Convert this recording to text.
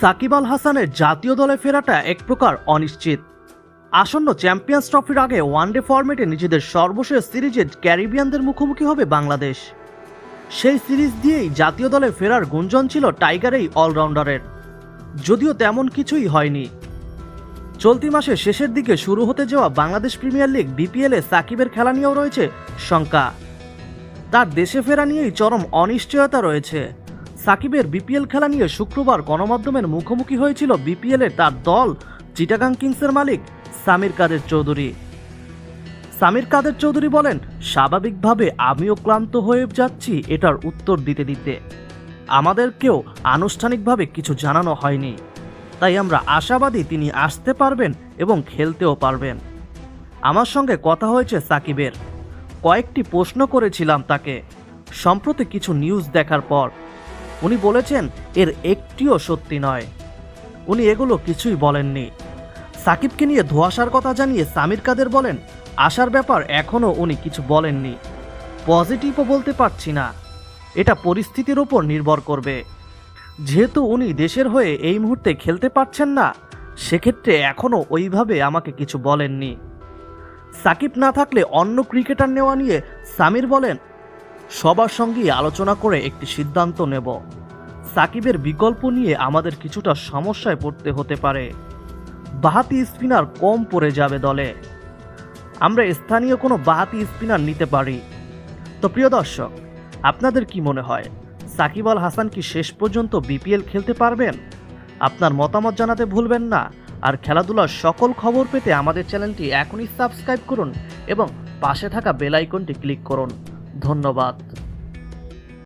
সাকিব আল হাসানের জাতীয় দলে ফেরাটা এক প্রকার অনিশ্চিত। আসন্ন চ্যাম্পিয়ন্স ট্রফির আগে ওয়ানডে ফরম্যাটে নিজেদের সর্বশেষ সিরিজে ক্যারিবিয়ানদের মুখোমুখি হবে বাংলাদেশ। সেই সিরিজ দিয়েই জাতীয় দলে ফেরার গুঞ্জন ছিল টাইগার এই অলরাউন্ডারের। যদিও তেমন কিছুই হয়নি। চলতি মাসের শেষের দিকে শুরু হতে যাওয়া বাংলাদেশ প্রিমিয়ার লিগ বিপিএলে সাকিবের খেলা নিয়েও রয়েছে শঙ্কা। তার দেশে ফেরা নিয়েই চরম অনিশ্চয়তা রয়েছে। সাকিবের বিপিএল খেলা নিয়ে শুক্রবার গণমাধ্যমের মুখোমুখি হয়েছিল বিপিএলের তার দল চিটাগাং কিংসের মালিক সামির কাদের চৌধুরী। সামির কাদের চৌধুরী বলেন, স্বাভাবিকভাবে আমিও ক্লান্ত হয়ে যাচ্ছি এটার উত্তর দিতে দিতে। আমাদেরকেও আনুষ্ঠানিকভাবে কিছু জানানো হয়নি। তাই আমরা আশাবাদী তিনি আসতে পারবেন এবং খেলতেও পারবেন। আমার সঙ্গে কথা হয়েছে সাকিবের। কয়েকটি প্রশ্ন করেছিলাম তাকে। সম্প্রতি কিছু নিউজ দেখার পর উনি বলেছেন, এর একটিও সত্যি নয়। উনি এগুলো কিছুই বলেননি। সাকিবকে নিয়ে ধোয়াশার কথা জানিয়ে সামির কাদের বলেন আসার ব্যাপার এখনও উনি কিছু বলেননি। পজিটিভও বলতে পারছি না। এটা পরিস্থিতির ওপর নির্ভর করবে। যেহেতু উনি দেশের হয়ে এই মুহূর্তে খেলতে পারছেন না, সেক্ষেত্রে এখনও ওইভাবে আমাকে কিছু বলেননি। সাকিব না থাকলে অন্য ক্রিকেটার নেওয়া নিয়ে সামির বলেন সবার সঙ্গেই আলোচনা করে একটি সিদ্ধান্ত নেব। সাকিবের বিকল্প নিয়ে আমাদের কিছুটা সমস্যায় পড়তে হতে পারে। বাহাতি স্পিনার কম পড়ে যাবে দলে। আমরা স্থানীয় কোনো বাহাতি স্পিনার নিতে পারি। তো প্রিয় দর্শক, আপনাদের কি মনে হয়, সাকিব আল হাসান কি শেষ পর্যন্ত বিপিএল খেলতে পারবেন? আপনার মতামত জানাতে ভুলবেন না। আর খেলাধুলার সকল খবর পেতে আমাদের চ্যানেলটি এখনই সাবস্ক্রাইব করুন এবং পাশে থাকা বেল আইকনটি ক্লিক করুন। ধন্যবাদ।